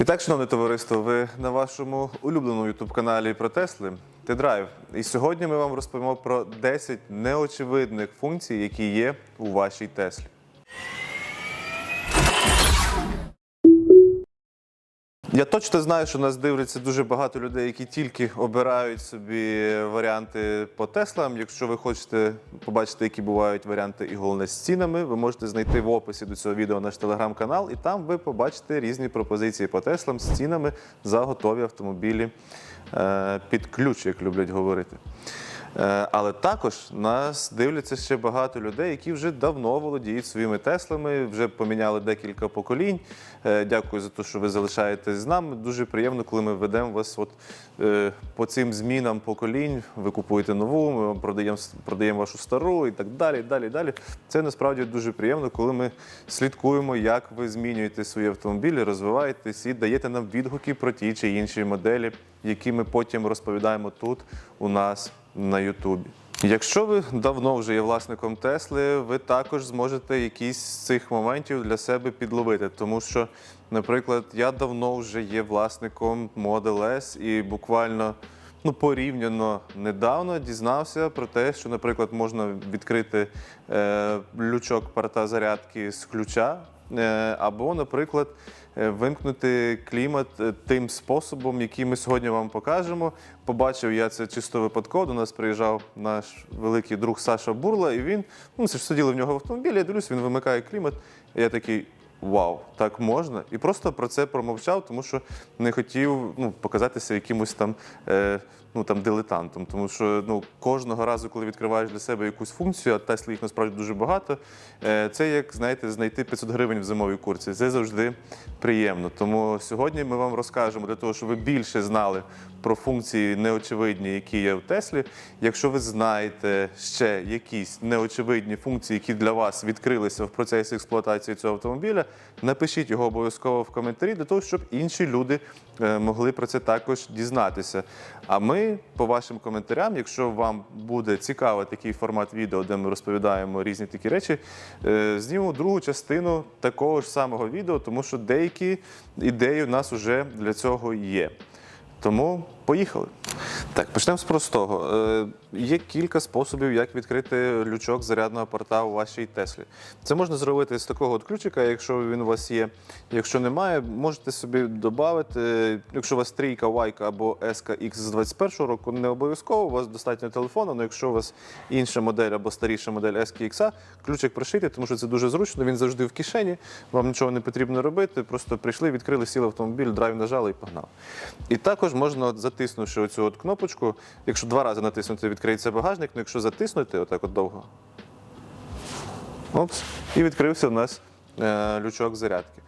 І так, шановне товариство, ви на вашому улюбленому ютуб-каналі про Тесли T-Drive. І сьогодні ми вам розповімо про 10 неочевидних функцій, які є у вашій Теслі. Я точно знаю, що нас дивляться дуже багато людей, які тільки обирають собі варіанти по Теслам. Якщо ви хочете побачити, які бувають варіанти і головне з цінами, ви можете знайти в описі до цього відео наш телеграм-канал, і там ви побачите різні пропозиції по Теслам з цінами за готові автомобілі е, під ключ, як люблять говорити. Е, Але також нас дивляться ще багато людей, які вже давно володіють своїми Теслами, вже поміняли декілька поколінь. Е, Дякую за те, що ви залишаєтесь з нами. Дуже приємно, коли ми ведемо вас от, е, по цим змінам поколінь. Ви купуєте нову, ми вам продаємо, продаємо вашу стару і так далі. далі, далі. Це насправді дуже приємно, коли ми слідкуємо, як ви змінюєте свої автомобілі, розвиваєтесь і даєте нам відгуки про ті чи інші моделі, які ми потім розповідаємо тут у нас на Ютубі. Якщо ви давно вже є власником Тесли, ви також зможете якісь з цих моментів для себе підловити. Тому що, наприклад, я давно вже є власником Model S і буквально ну, порівняно недавно дізнався про те, що, наприклад, можна відкрити е, лючок порта зарядки з ключа, е, або, наприклад, вимкнути клімат е, тим способом, який ми сьогодні вам покажемо. Побачив я це чисто випадково. До нас приїжджав наш великий друг Саша Бурла, і він ну, це ж сиділи в нього в автомобілі. Я дивлюсь, він вимикає клімат. І я такий. Вау, так можна. І просто про це промовчав, тому що не хотів ну, показатися якимось там, е, ну, там дилетантом. Тому що ну, кожного разу, коли відкриваєш для себе якусь функцію, а Теслі їх насправді дуже багато, е, це як знаєте, знайти 500 гривень в зимовій курці. Це завжди приємно. Тому сьогодні ми вам розкажемо для того, щоб ви більше знали про функції неочевидні, які є в Теслі. Якщо ви знаєте ще якісь неочевидні функції, які для вас відкрилися в процесі експлуатації цього автомобіля, напишіть його обов'язково в коментарі для того, щоб інші люди е, могли про це також дізнатися. А ми по вашим коментарям, якщо вам буде цікавий такий формат відео, де ми розповідаємо різні такі речі, е, знімемо другу частину такого ж самого відео, тому що деякі ідеї у нас вже для цього є. Тому поїхали. Так, почнемо з простого. Е, є кілька способів, як відкрити лючок зарядного порта у вашій Теслі. Це можна зробити з такого от ключика, якщо він у вас є. Якщо немає, можете собі додати. Якщо у вас трійка, вайка або SKX з 21 року, не обов'язково, у вас достатньо телефону, але якщо у вас інша модель або старіша модель SKX, ключик пришити, тому що це дуже зручно, він завжди в кишені, вам нічого не потрібно робити, просто прийшли, відкрили, сіли автомобіль, драйв нажали і погнали. І також можна, от, затиснувши оцю от кнопочку, якщо два рази натиснути, відкриється багажник, ну якщо затиснути отак от довго, Опс, і відкрився у нас е, лючок зарядки.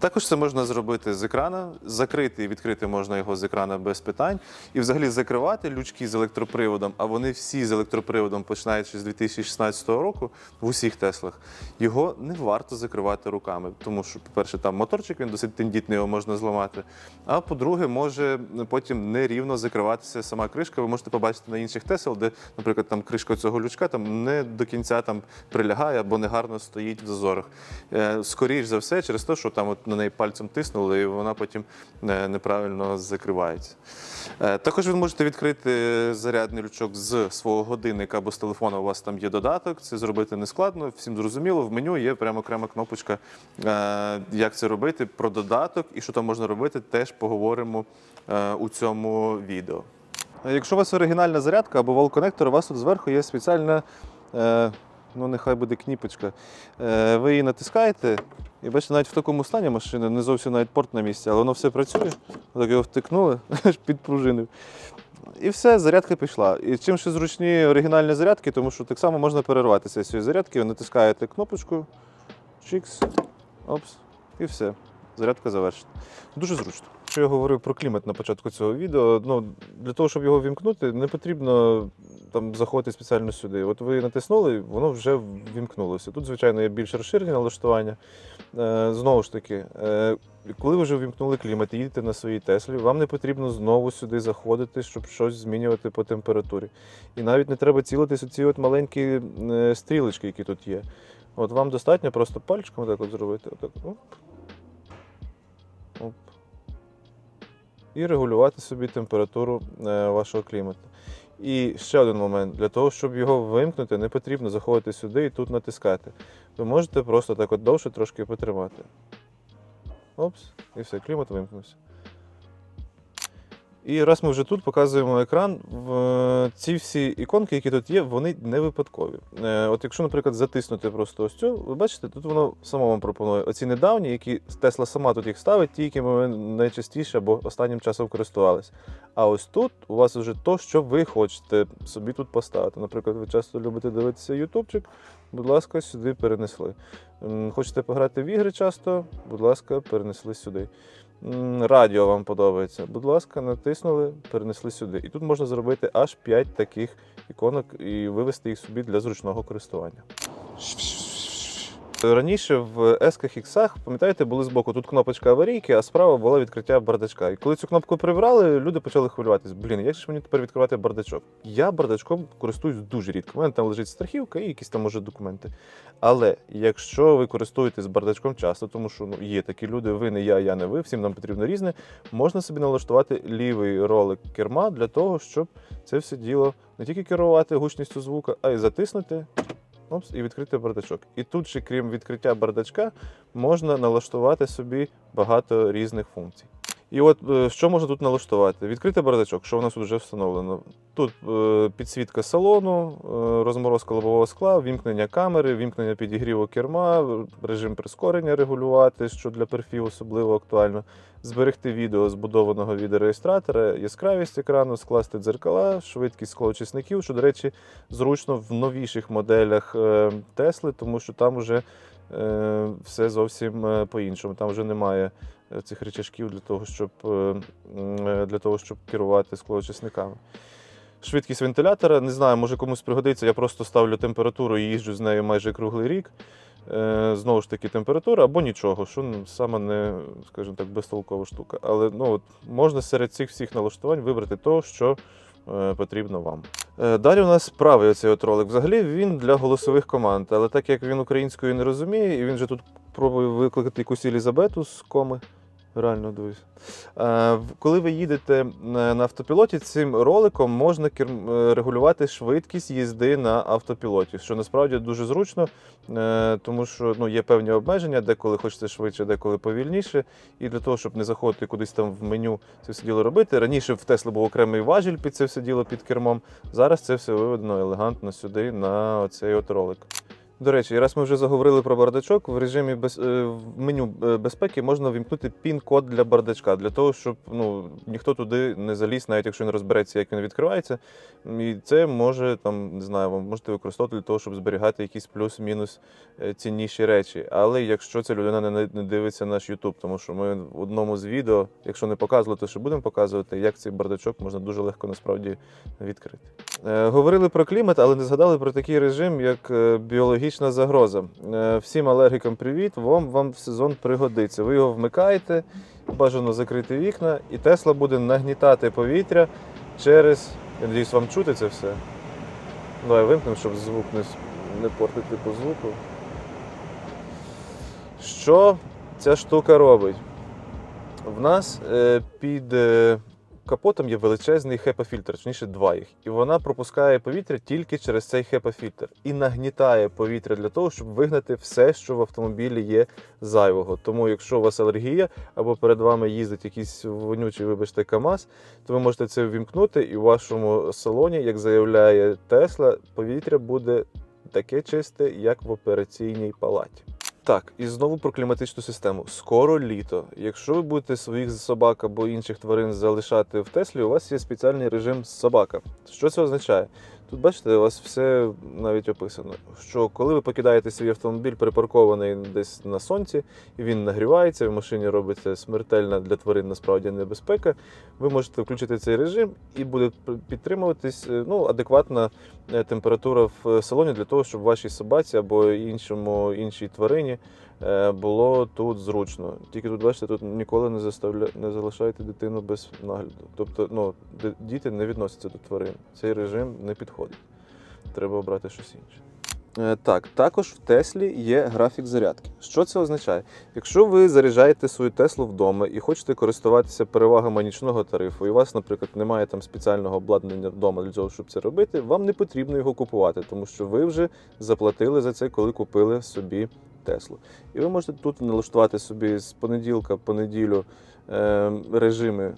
Також це можна зробити з екрана, закрити і відкрити можна його з екрана без питань. І взагалі закривати лючки з електроприводом, а вони всі з електроприводом, починаючи з 2016 року, в усіх Теслах, його не варто закривати руками. Тому що, по-перше, там моторчик він досить тендітний, його можна зламати. А по-друге, може потім нерівно закриватися сама кришка. Ви можете побачити на інших Тесел, де, наприклад, там кришка цього лючка там не до кінця там прилягає або негарно стоїть в зазорах. Е, Скоріш за все, через те, що там от на неї пальцем тиснули, і вона потім е, неправильно закривається. Е, Також ви можете відкрити зарядний лючок з свого годинника або з телефона. У вас там є додаток. Це зробити не складно, всім зрозуміло. В меню є прямо окрема кнопочка, е, як це робити, про додаток і що там можна робити, теж поговоримо е, у цьому відео. Якщо у вас оригінальна зарядка або вал-конектор, у вас тут зверху є спеціальна, е, ну нехай буде кніпочка. Е, ви її натискаєте, і бачите, навіть в такому стані машини, не зовсім навіть порт на місці, але воно все працює. Так його втикнули, під підпружинив. І все, зарядка пішла. І чим ще зручні оригінальні зарядки, тому що так само можна перерватися з цієї зарядки, ви натискаєте кнопочку, чікс, опс, і все. Зарядка завершена. Дуже зручно. Що я говорив про клімат на початку цього відео, ну, для того, щоб його вімкнути, не потрібно там заходити спеціально сюди. От ви натиснули, воно вже вімкнулося. Тут, звичайно, є більш розширені налаштування. Е, знову ж таки, е, коли ви вже вімкнули клімат і їдете на своїй Теслі, вам не потрібно знову сюди заходити, щоб щось змінювати по температурі. І навіть не треба цілитись у ці от маленькі е, стрілочки, які тут є. От вам достатньо просто пальчиком так от зробити. Отак. Оп. Оп. І регулювати собі температуру е, вашого клімату. І ще один момент: для того, щоб його вимкнути, не потрібно заходити сюди і тут натискати. Ви можете просто так от довше трошки потримати. Опс, і все, клімат вимкнувся. І раз ми вже тут показуємо екран, ці всі іконки, які тут є, вони не випадкові. Е, От якщо, наприклад, затиснути просто ось цю, ви бачите, тут воно само вам пропонує оці недавні, які Тесла сама тут їх ставить, ті, якими ви найчастіше або останнім часом користувалися. А ось тут у вас вже то, що ви хочете собі тут поставити. Наприклад, ви часто любите дивитися ютубчик, будь ласка, сюди перенесли. Хочете пограти в ігри часто, будь ласка, перенесли сюди. Радіо вам подобається. Будь ласка, натиснули, перенесли сюди. І тут можна зробити аж 5 таких іконок і вивести їх собі для зручного користування. Раніше в S-ках X, пам'ятаєте, були збоку тут кнопочка аварійки, а справа була відкриття бардачка. І коли цю кнопку прибрали, люди почали хвилюватись. Блін, як ж мені тепер відкривати бардачок? Я бардачком користуюсь дуже рідко. У мене там лежить страхівка і якісь там може документи. Але якщо ви користуєтесь бардачком часто, тому що ну, є такі люди, ви не я, я не ви, всім нам потрібно різне, можна собі налаштувати лівий ролик керма для того, щоб це все діло не тільки керувати гучністю звука, а й затиснути. Опс, і відкрити бардачок. І тут же, крім відкриття бардачка, можна налаштувати собі багато різних функцій. І от е, що можна тут налаштувати? Відкрити бардачок, що у нас тут вже встановлено. Тут е, підсвітка салону, е, розморозка лобового скла, вімкнення камери, вімкнення підігріву керма, режим прискорення регулювати, що для перфів особливо актуально. Зберегти відео збудованого відеореєстратора, яскравість екрану, скласти дзеркала, швидкість склоочисників, що, до речі, зручно в новіших моделях Тесли, тому що там вже все зовсім по-іншому. Там вже немає цих речашків для того, щоб, е, е, для того, щоб керувати склоочисниками. Швидкість вентилятора, не знаю, може комусь пригодиться. Я просто ставлю температуру і їжджу з нею майже круглий рік. Е, знову ж таки, температура або нічого, що саме не, скажімо так, безтолкова штука. Але ну, от, можна серед цих всіх налаштувань вибрати то, що потрібно вам. Далі у нас правий оцей от ролик. Взагалі він для голосових команд, але так як він українською не розуміє, і він же тут пробує викликати якусь Елізабету з коми. Реально дивись. Е, Коли ви їдете на на автопілоті, цим роликом можна е, регулювати швидкість їзди на автопілоті, що насправді дуже зручно, е, тому що ну, є певні обмеження, деколи хочеться швидше, деколи повільніше. І для того, щоб не заходити кудись там в меню це все діло робити. Раніше в Тесли був окремий важіль під це все діло під кермом. Зараз це все виведено елегантно сюди на оцей от ролик. До речі, раз ми вже заговорили про бардачок, в режимі без, е, в меню е, безпеки можна вімкнути пін-код для бардачка, для того, щоб ну, ніхто туди не заліз, навіть якщо не розбереться, як він відкривається. І це може там, не знаю, ви можете використовувати для того, щоб зберігати якісь плюс-мінус е, цінніші речі. Але якщо ця людина не, не дивиться наш YouTube, тому що ми в одному з відео, якщо не показували, то ще будемо показувати, як цей бардачок можна дуже легко насправді відкрити. Говорили про клімат, але не згадали про такий режим, як е, біологічна загроза. Е, Всім алергікам привіт, вам, вам в сезон пригодиться. Ви його вмикаєте, бажано закрити вікна, і Тесла буде нагнітати повітря через. Я надіюсь, вам чути це все. Давай вимкнемо, щоб звук не, не портити по звуку. Що ця штука робить? В нас е, під е, капотом є величезний HEPA-фільтр, точніше два їх. І вона пропускає повітря тільки через цей HEPA-фільтр і нагнітає повітря для того, щоб вигнати все, що в автомобілі є зайвого. Тому, якщо у вас алергія або перед вами їздить якийсь вонючий, вибачте, КАМАЗ, то ви можете це ввімкнути, і в вашому салоні, як заявляє Тесла, повітря буде таке чисте, як в операційній палаті. Так, і знову про кліматичну систему. Скоро літо. Якщо ви будете своїх собак або інших тварин залишати в Теслі, у вас є спеціальний режим собака. Що це означає? Тут бачите, у вас все навіть описано. Що коли ви покидаєте свій автомобіль, припаркований десь на сонці, і він нагрівається, в машині робиться смертельна для тварин насправді небезпека. Ви можете включити цей режим і буде підтримуватись е, ну, адекватна е, температура в салоні для того, щоб вашій собаці або іншому іншій тварині е, було тут зручно. Тільки тут, бачите, тут ніколи не заставля... не залишайте дитину без нагляду. Тобто, ну, діти не відносяться до тварин. Цей режим не підходить. Треба обрати щось інше. Е, Так, також в Теслі є графік зарядки. Що це означає? Якщо ви заряджаєте свою Теслу вдома і хочете користуватися перевагами нічного тарифу, і у вас, наприклад, немає там спеціального обладнання вдома для того, щоб це робити, вам не потрібно його купувати, тому що ви вже заплатили за це, коли купили собі Теслу. І ви можете тут налаштувати собі з понеділка по неділю е, режими,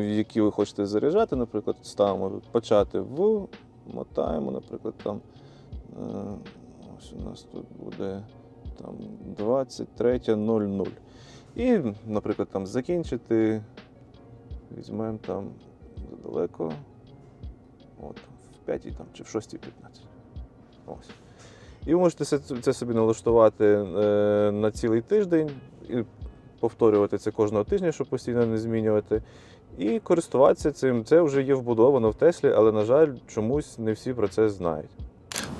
які ви хочете заряджати. Наприклад, ставимо тут почати в, мотаємо, наприклад, там. е, Ось у нас тут буде там 23.00. І, наприклад, там закінчити. Візьмемо там задалеко. От, в 5 там, чи в 6.15. Ось. І ви можете це, собі налаштувати е, на цілий тиждень і повторювати це кожного тижня, щоб постійно не змінювати. І користуватися цим. Це вже є вбудовано в Теслі, але, на жаль, чомусь не всі про це знають.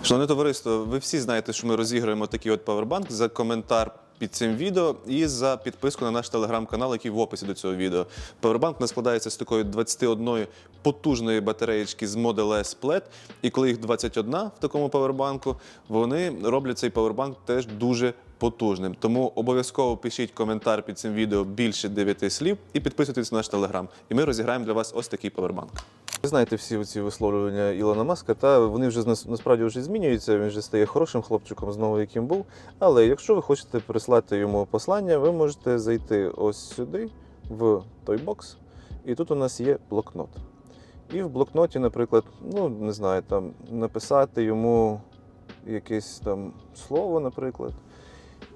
Шановне товариство, ви всі знаєте, що ми розіграємо такий от павербанк за коментар під цим відео і за підписку на наш телеграм-канал, який в описі до цього відео. У нас складається з такої 21 потужної батареєчки з Model S Plaid. І коли їх 21 в такому павербанку, вони роблять цей павербанк теж дуже потужним. Тому обов'язково пишіть коментар під цим відео більше 9 слів і підписуйтесь на наш телеграм. І ми розіграємо для вас ось такий павербанк. Ви знаєте всі ці висловлювання Ілона Маска, та вони вже насправді вже змінюються. Він вже стає хорошим хлопчиком знову, яким був. Але якщо ви хочете прислати йому послання, ви можете зайти ось сюди, в той бокс, і тут у нас є блокнот. І в блокноті, наприклад, ну не знаю, там написати йому якесь там слово, наприклад.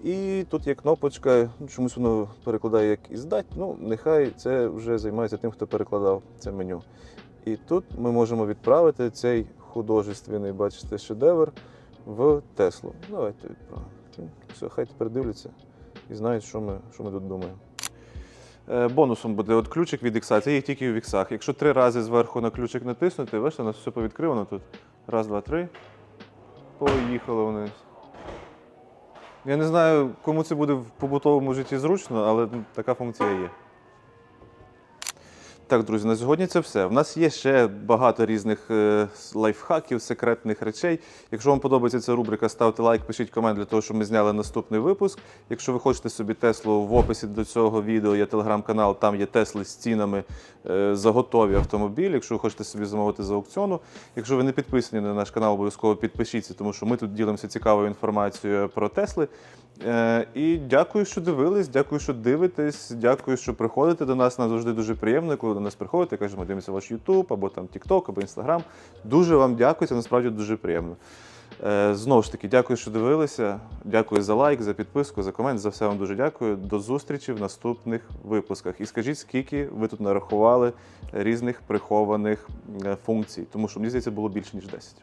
І тут є кнопочка, чомусь воно перекладає як іздать. Ну, нехай це вже займається тим, хто перекладав це меню. І тут ми можемо відправити цей художественний, бачите, шедевр в Теслу. Давайте відправимо. Все, хай тепер дивляться і знають, що ми, що ми тут думаємо. Е, Бонусом буде от ключик від ікса, це є тільки в іксах. Якщо три рази зверху на ключик натиснути, бачите, у нас все повідкривано тут. Раз, два, три. Поїхали вниз. Я не знаю, кому це буде в побутовому житті зручно, але ну, така функція є. Так, друзі, на сьогодні це все. У нас є ще багато різних е, лайфхаків, секретних речей. Якщо вам подобається ця рубрика, ставте лайк, пишіть комент для того, щоб ми зняли наступний випуск. Якщо ви хочете собі Теслу в описі до цього відео є телеграм-канал, там є Тесли з цінами е, за готові автомобілі. Якщо ви хочете собі замовити з аукціону. Якщо ви не підписані на наш канал, обов'язково підпишіться, тому що ми тут ділимося цікавою інформацією про Тесли. Е, І дякую, що дивились, дякую, що дивитесь, дякую, що приходите до нас. Нам завжди дуже приємно, до нас приходите, кажемо, дивимося ваш YouTube, або там TikTok, або Instagram. Дуже вам дякую, це насправді дуже приємно. Е, Знову ж таки, дякую, що дивилися. Дякую за лайк, за підписку, за комент. За все вам дуже дякую. До зустрічі в наступних випусках. І скажіть, скільки ви тут нарахували різних прихованих е, функцій, тому що мені здається, було більше ніж 10.